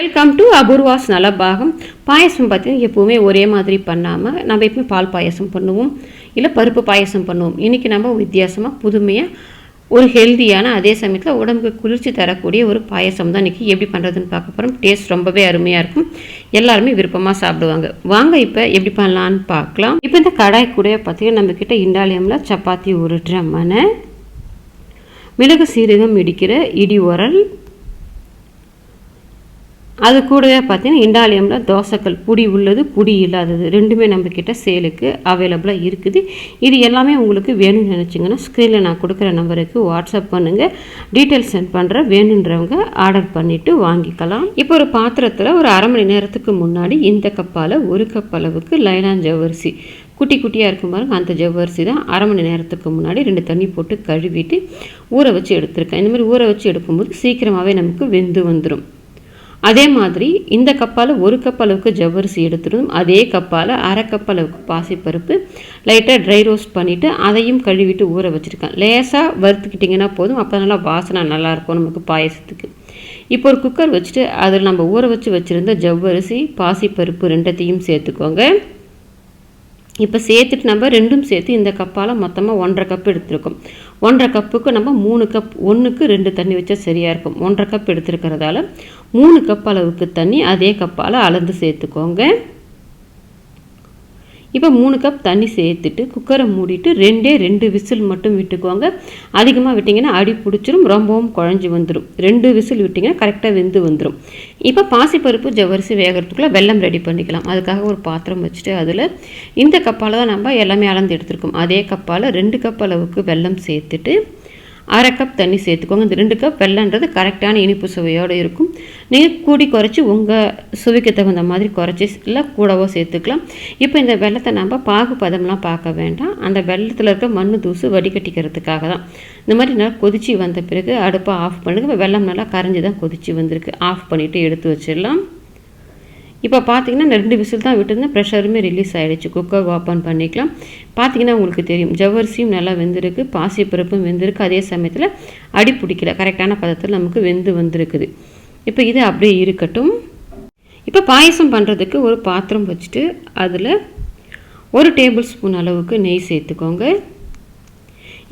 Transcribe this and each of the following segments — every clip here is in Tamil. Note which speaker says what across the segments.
Speaker 1: வெல்கம் டு அபூர்வாஸ் நலபாகம் பாயசம் பார்த்தீங்கன்னா எப்போவுமே ஒரே மாதிரி பண்ணாமல் நம்ம எப்பவுமே பால் பாயசம் பண்ணுவோம். இல்லை பருப்பு பாயசம் பண்ணுவோம். இன்றைக்கி நம்ம வித்தியாசமாக புதுமையாக ஒரு ஹெல்த்தியான அதே சமயத்தில் உடம்புக்கு குளிர்ச்சி தரக்கூடிய ஒரு பாயசம் தான் இன்றைக்கி எப்படி பண்ணுறதுன்னு பார்க்க போகிறோம் டேஸ்ட் ரொம்பவே அருமையாக இருக்கும். எல்லாருமே விருப்பமாக சாப்பிடுவாங்க. வாங்க இப்போ எப்படி பண்ணலான்னு பார்க்கலாம். இப்போ இந்த கடாய் கூட பார்த்தீங்கன்னா நம்மக்கிட்ட இண்டாலியமில் சப்பாத்தி உருட்டுற மனை மிளகு சீரகம் இடிக்கிற இடி உரல் அது கூடவே பார்த்தீங்கன்னா இண்டாலியமில் தோசைக்கல் புடி உள்ளது புடி இல்லாதது. ரெண்டுமே நம்மக்கிட்ட சேலுக்கு அவைலபிளாக இருக்குது. இது எல்லாமே உங்களுக்கு வேணும்னு நினச்சிங்கன்னா ஸ்க்ரீனில் நான் கொடுக்குற நம்பருக்கு வாட்ஸ்அப் பண்ணுங்கள் டீட்டெயில்ஸ் சென்ட் பண்ணுற வேணுன்றவங்க ஆர்டர் பண்ணிவிட்டு வாங்கிக்கலாம். இப்போ ஒரு பாத்திரத்தில் ஒரு அரை மணி நேரத்துக்கு முன்னாடி இந்த கப்பால் ஒரு கப் அளவுக்கு லைலான் ஜவ்வரிசி குட்டி குட்டியாக இருக்கும் பாருங்க அந்த ஜவ்வரிசி தான் அரை மணி நேரத்துக்கு முன்னாடி ரெண்டு தண்ணி போட்டு கழுவிட்டு ஊற வச்சு எடுத்திருக்கேன். இந்த மாதிரி ஊற வச்சு எடுக்கும்போது சீக்கிரமாகவே நமக்கு வெந்து வந்துடும் அதே மாதிரி இந்த கப்பால் ஒரு கப் அளவுக்கு ஜவ்வரிசி எடுத்துடும் அதே கப்பால் அரை கப் அளவுக்கு பாசிப்பருப்பு லைட்டாக ட்ரை ரோஸ்ட் பண்ணிவிட்டு அதையும் கழுவிட்டு ஊற வச்சுருக்கேன். லேசாக வறுத்துக்கிட்டிங்கன்னா போதும். அப்போ நல்லா வாசனை நல்லாயிருக்கும் நமக்கு பாயசத்துக்கு. இப்போ ஒரு குக்கர் வச்சுட்டு அதில் நம்ம ஊற வச்சு வச்சுருந்த ஜவ்வரிசி பாசிப்பருப்பு ரெண்டத்தையும் சேர்த்துக்கோங்க. இப்போ சேர்த்துட்டு நம்ம ரெண்டும் சேர்த்து இந்த கப்பால் மொத்தமாக ஒன்றரை கப் எடுத்துருக்கோம். ஒன்றரை கப்புக்கு நம்ம மூணு கப் ஒன்றுக்கு ரெண்டு தண்ணி வச்சா சரியாக இருக்கும். ஒன்றரை கப் எடுத்துருக்கிறதால மூணு கப் அளவுக்கு தண்ணி அதே கப்பால் அளந்து சேர்த்துக்கோங்க. இப்போ மூணு கப் தண்ணி சேர்த்துட்டு குக்கரை மூடிட்டு ரெண்டே ரெண்டு விசில் மட்டும் விட்டுக்கோங்க. அதிகமாக விட்டிங்கன்னா அடி பிடிச்சிரும் ரொம்பவும் குழஞ்சி வந்துடும் ரெண்டு விசில் விட்டிங்கன்னா கரெக்டாக வெந்து வந்துடும் இப்போ பாசிப்பருப்பு ஜவரிசி வேகிறதுக்குள்ளே வெல்லம் ரெடி பண்ணிக்கலாம். அதுக்காக ஒரு பாத்திரம் வச்சுட்டு அதில் இந்த கப்பால் தான் நம்ம எல்லாமே அளந்து எடுத்துருக்கோம். அதே கப்பால் ரெண்டு கப் அளவுக்கு வெல்லம் சேர்த்துட்டு அரை கப் தண்ணி சேர்த்துக்கோங்க. இந்த ரெண்டு கப் வெள்ளன்றது கரெக்டான இனிப்பு சுவையோடு இருக்கும். நீங்கள் கூடி குறைச்சி உங்கள் சுவைக்கு தகுந்த மாதிரி குறைச்சி இல்லை கூடவோ சேர்த்துக்கலாம். இப்போ இந்த வெள்ளத்தை நம்ம பாகு பதம்லாம் பார்க்க வேண்டாம். அந்த வெள்ளத்தில் இருக்க மண் தூசு வடிகட்டிக்கிறதுக்காக தான். இந்த மாதிரி நல்லா கொதிச்சு வந்த பிறகு அடுப்பை ஆஃப் பண்ணுங்க. வெள்ளம் நல்லா கரைஞ்சி தான் கொதிச்சு வந்திருக்கு. ஆஃப் பண்ணிவிட்டு எடுத்து வச்சிடலாம். இப்போ பார்த்தீங்கன்னா ரெண்டு விசில் தான் விட்டுருந்தேன். ப்ரெஷருமே ரிலீஸ் ஆகிடுச்சு குக்கர் ஓப்பன் பண்ணிக்கலாம். பார்த்தீங்கன்னா உங்களுக்கு தெரியும். ஜவ்வரிசியும் நல்லா வெந்திருக்கு. பாசிப்பருப்பும் வெந்திருக்கு. அதே சமயத்தில் அடி பிடிக்கல. கரெக்டான பதத்தில் நமக்கு வெந்து வந்திருக்குது. இப்போ இது அப்படியே இருக்கட்டும். இப்போ பாயசம் பண்ணுறதுக்கு ஒரு பாத்திரம் வச்சுட்டு அதில் ஒரு டேபிள் ஸ்பூன் அளவுக்கு நெய் சேர்த்துக்கோங்க.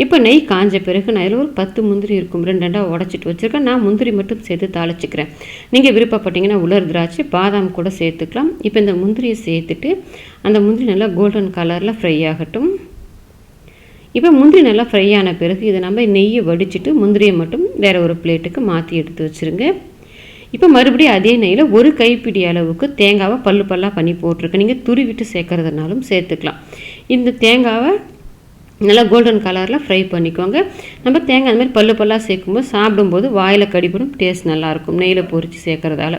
Speaker 1: இப்போ நெய் காஞ்ச பிறகு நான் இதில் ஒரு பத்து முந்திரி இருக்கும் ரெண்டு ரெண்டாக உடச்சிட்டு வச்சுருக்கேன். நான் முந்திரி மட்டும் சேர்த்து தாளிச்சிக்கிறேன். நீங்கள் விருப்பப்பட்டீங்கன்னா உலர் திராட்சை பாதாம் கூட சேர்த்துக்கலாம். இப்போ இந்த முந்திரியை சேர்த்துட்டு அந்த முந்திரி நல்லா கோல்டன் கலரில் ஃப்ரை ஆகட்டும். இப்போ முந்திரி நல்லா ஃப்ரை ஆன பிறகு இதை நம்ம நெய்யை வடிச்சிட்டு முந்திரியை மட்டும் வேறு ஒரு பிளேட்டுக்கு மாற்றி எடுத்து வச்சுருங்க. இப்போ மறுபடியும் அதே நெய்யில் ஒரு கைப்பிடி அளவுக்கு தேங்காவை பல்லு பல்லாக பண்ணி போட்டிருக்கேன். நீங்கள் துருவிட்டு சேர்க்கறதுனாலும் சேர்த்துக்கலாம். இந்த தேங்காவை நல்லா கோல்டன் கலரில் ஃப்ரை பண்ணிக்கோங்க. நம்ம தேங்காய் அந்த மாதிரி பல்லு பல்லாக சேர்க்கும்போது சாப்பிடும்போது வாயில் கடிபடும் டேஸ்ட் நல்லாயிருக்கும். நெய்யில் பொரித்து சேர்க்குறதால.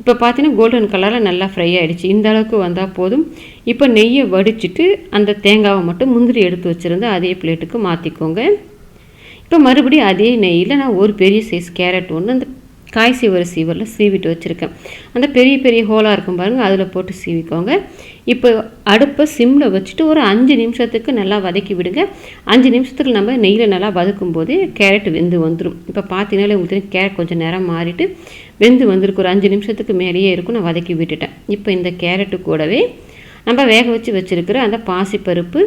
Speaker 1: இப்போ பார்த்தீங்கன்னா கோல்டன் கலரில் நல்லா ஃப்ரை ஆகிடுச்சு இந்த அளவுக்கு வந்தால் போதும். இப்போ நெய்யை வடிச்சிட்டு அந்த தேங்காவை மட்டும் முந்திரி எடுத்து வச்சுருந்து அதே பிளேட்டுக்கு மாற்றிக்கோங்க இப்போ மறுபடியும் அதே நெய்யில் நான் ஒரு பெரிய சைஸ் கேரட் ஒன்று அந்த காய் சீவர சீவரில் சீவிட்டு வச்சுருக்கேன். அந்த பெரிய பெரிய ஹோலாக இருக்கும் பாருங்கள் அதில் போட்டு சீவிக்கோங்க. இப்போ அடுப்பை சிம்மில் வச்சுட்டு ஒரு அஞ்சு நிமிஷத்துக்கு நல்லா வதக்கி விடுங்க. அஞ்சு நிமிஷத்துக்கு நம்ம நெய்யில் நல்லா வதக்கும் போது கேரட் வெந்து வந்துடும் இப்போ பார்த்தீங்கன்னாலே உங்களுக்கு தெரியும் கேரட் கொஞ்சம் நேரம் மாறிட்டு வெந்து வந்திருக்கு. ஒரு அஞ்சு நிமிஷத்துக்கு மேலேயே இருக்கும் நான் வதக்கி விட்டுட்டேன். இப்போ இந்த கேரட்டு கூடவே நம்ம வேக வச்சு வச்சுருக்கிற அந்த பாசிப்பருப்பு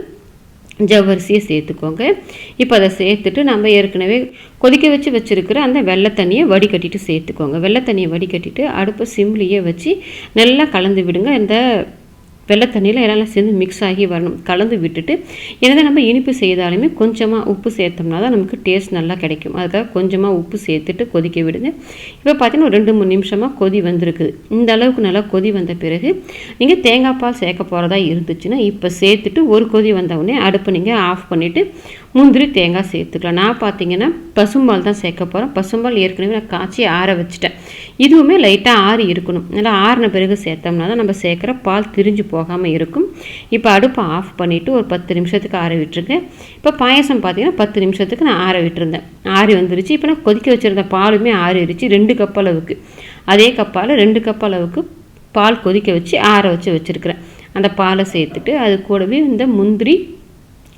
Speaker 1: ஜவ்வரிசியை சேர்த்துக்கோங்க. இப்போ அதை சேர்த்துட்டு நம்ம ஏற்கனவே கொதிக்க வச்சு வச்சுருக்கிற அந்த வெள்ளை தண்ணியை வடிகட்டிட்டு சேர்த்துக்கோங்க. வெள்ளை தண்ணியை வடிகட்டிட்டு அடுப்பு சிம்லேயே வச்சு நல்லா கலந்து விடுங்க. இந்த வெள்ளை தண்ணியில் எல்லாம் சேர்ந்து மிக்ஸ் ஆகி வரணும். கலந்து விட்டுட்டு என்னதான் நம்ம இனிப்பு செய்தாலுமே கொஞ்சமாக உப்பு சேர்த்தோம்னா தான் நமக்கு டேஸ்ட் நல்லா கிடைக்கும். அதுக்காக கொஞ்சமாக உப்பு சேர்த்துட்டு கொதிக்க விடுங்க. இப்போ பார்த்தீங்கன்னா ஒரு ரெண்டு மூணு நிமிஷமாக கொதி வந்திருக்குது. இந்த அளவுக்கு நல்லா கொதி வந்த பிறகு நீங்கள் தேங்காய் பால் சேர்க்க போகிறதா இருந்துச்சுன்னா இப்போ சேர்த்துட்டு ஒரு கொதி வந்தவுடனே அடுப்பை நீங்கள் ஆஃப் பண்ணிவிட்டு முந்திரி தேங்காய் சேர்த்துக்கலாம். நான் பார்த்தீங்கன்னா பசும்பால் தான் சேர்க்க போகிறேன் பசும்பால் ஏற்கனவே நான் காய்ச்சி ஆற வச்சுட்டேன். இதுவுமே லைட்டாக ஆறி இருக்கணும். நல்லா ஆறின பிறகு சேர்த்தோம்னா தான் நம்ம சேர்க்குற பால் திரிஞ்சு போகாமல் இருக்கும். இப்போ அடுப்பை ஆஃப் பண்ணிவிட்டு ஒரு பத்து நிமிஷத்துக்கு ஆற விட்டுருக்கேன் இப்போ பாயசம் பார்த்தீங்கன்னா பத்து நிமிஷத்துக்கு நான் ஆற விட்டுருந்தேன். ஆறி வந்துருச்சு. இப்போ நான் கொதிக்க வச்சுருந்த பாலுமே ஆறிடுச்சு ரெண்டு கப் அளவுக்கு. அதே கப்பால் ரெண்டு கப் அளவுக்கு பால் கொதிக்க வச்சு ஆற வச்சு வச்சுருக்கிறேன். அந்த பாலை சேர்த்துட்டு அது கூடவே இந்த முந்திரி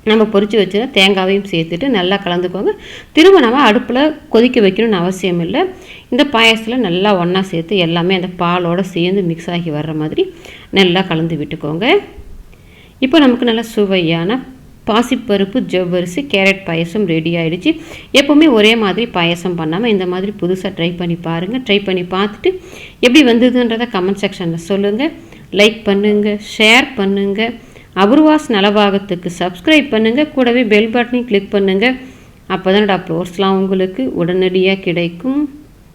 Speaker 1: நம்ம பொரித்து வச்சுருந்த தேங்காவையும் சேர்த்துட்டு நல்லா கலந்துக்கோங்க. திரும்ப நம்ம அடுப்பில் கொதிக்க வைக்கணும்னு அவசியம் இல்லை. இந்த பாயசத்தில் நல்லா ஒன்றா சேர்த்து எல்லாமே அந்த பாலோடு சேர்ந்து மிக்ஸ் ஆகி வர்ற மாதிரி நல்லா கலந்து விட்டுக்கோங்க. இப்போ நமக்கு நல்லா சுவையான பாசிப்பருப்பு ஜவ்வரிசி கேரட் பாயசம் ரெடி ஆகிடுச்சு எப்போவுமே ஒரே மாதிரி பாயசம் பண்ணாமல் இந்த மாதிரி புதுசாக ட்ரை பண்ணி பாருங்கள் ட்ரை பண்ணி பார்த்துட்டு எப்படி வந்ததுன்றதை கமெண்ட் செக்ஷனில் சொல்லுங்கள் லைக் பண்ணுங்கள் ஷேர் பண்ணுங்கள் அபூர்வாஸ் நலபாகத்துக்கு சப்ஸ்கிரைப் பண்ணுங்கள் கூடவே பெல் பட்டனையும் கிளிக் பண்ணுங்கள் அப்போ தான் அப்லோட்ஸ்லாம் உங்களுக்கு உடனடியாக கிடைக்கும்.